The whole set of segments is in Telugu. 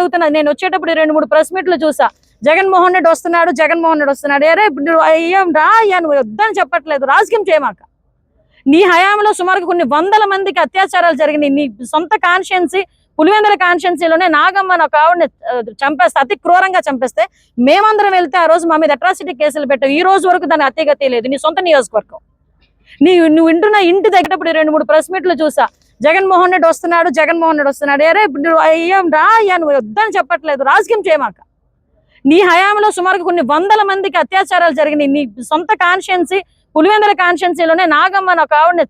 అడుగుతున్నా. నేను వచ్చేటప్పుడు రెండు మూడు ప్రెస్ మీట్లు చూసా. జగన్మోహన్ రెడ్డి వస్తున్నాడు జగన్మోహన్ రెడ్డి వస్తున్నాడు. అరే ఇప్పుడు నువ్వు రా అయ్యా నువ్వు వద్దని చెప్పట్లేదు. రాజకీయం చేయమాక. నీ హయాంలో సుమారు కొన్ని వందల మందికి అత్యాచారాలు జరిగినాయి. నీ సొంత కాన్షియన్సీ పులివెందుల కాన్షియన్సీలోనే నాగమ్మ అని ఒక ఆవిడని చంపేస్తే అతి క్రూరంగా చంపేస్తే మేమందరం వెళ్తే ఆ రోజు మా మీద అట్రాసిటీ కేసులు పెట్టావు. ఈ రోజు వరకు దాని అత్యగతి లేదు. నీ సొంత నియోజకవర్గం. నీ నువ్వు వింటున్న ఇంటి దగ్గరప్పుడు రెండు మూడు ప్రెస్ మీట్లు చూసా. జగన్మోహన్ రెడ్డి వస్తున్నాడు జగన్మోహన్ రెడ్డి వస్తున్నాడు. అరే ఇప్పుడు నువ్వు రా అయ్యా నువ్వు వద్దని చెప్పట్లేదు. రాజకీయం చేయమాక నీ హయాంలో సుమారు కొన్ని వందల మందికి అత్యాచారాలు జరిగినాయి. నీ సొంత కాన్షియన్సీ పులివెందుల కాన్షియన్సీలోనే నాగమ్మ ఒక ఆవిడని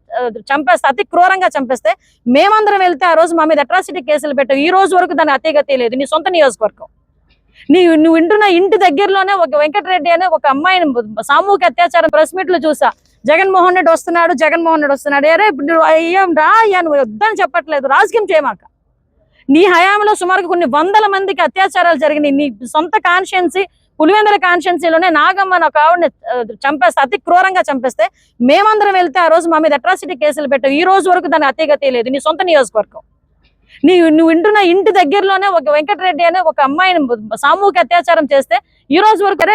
చంపేస్తే అతి క్రూరంగా చంపేస్తే మేమందరం వెళ్తే ఆ రోజు మా మీద అట్రాసిటీ కేసులు పెట్టావు ఈ రోజు వరకు దాని అతిగతి లేదు. నీ సొంత నియోజకవర్గం. నీ నువ్వు వింటున్న ఇంటి దగ్గరలోనే ఒక వెంకటరెడ్డి అనే ఒక అమ్మాయిని సామూహిక అత్యాచారం ప్రెస్ మీట్లు చూసా. జగన్మోహన్ రెడ్డి వస్తున్నాడు జగన్మోహన్ రెడ్డి వస్తున్నాడు. అరే ఇప్పుడు నువ్వు అయ్యాం రా అయ్యా నువ్వు వద్దని చెప్పట్లేదు రాజకీయం చేయమాక. నీ హయాంలో సుమారు కొన్ని వందల మందికి అత్యాచారాలు జరిగినాయి. నీ సొంత కాన్షియన్సీ పులివెందుల కాన్షియన్సీలోనే నాగమ్మ అని ఒక ఆవిడని చంపేస్తే అతి క్రూరంగా చంపేస్తే మేమందరం వెళ్తే ఆ రోజు మా మీద అట్రాసిటీ కేసులు పెట్టావు. ఈ రోజు వరకు దాని అతిగతి లేదు. నీ సొంత నియోజకవర్గం. నీ నువ్వు వింటున్న ఇంటి దగ్గరలోనే ఒక వెంకటరెడ్డి అనే ఒక అమ్మాయిని సామూహిక అత్యాచారం చేస్తే ఈ రోజు వరకు అరే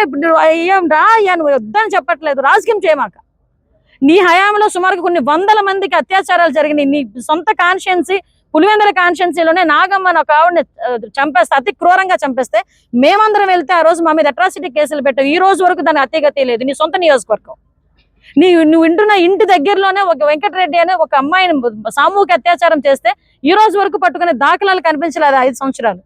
ఏం రా అయ్యా నువ్వు వద్దని చెప్పట్లేదు రాజకీయం చేయమాక. నీ హయాంలో సుమారు కొన్ని వందల మందికి అత్యాచారాలు జరిగినాయి. నీ సొంత కాన్షియన్సీ పులివెందుల కాన్షియన్సీలోనే నాగమ్మ అని ఒక ఆవిడని చంపేస్తే అతి క్రూరంగా చంపేస్తే మేమందరం వెళ్తే ఆ రోజు మా మీద అట్రాసిటీ కేసులు పెట్టావు. ఈ రోజు వరకు దాని అతిగతి లేదు. నీ సొంత నియోజకవర్గం. నీ నువ్వు వింటున్న ఇంటి దగ్గరలోనే ఒక వెంకటరెడ్డి అనే ఒక అమ్మాయిని సామూహిక అత్యాచారం చేస్తే ఈ రోజు వరకు పట్టుకునే దాఖలాలు కనిపించలేదు ఐదు సంవత్సరాలు.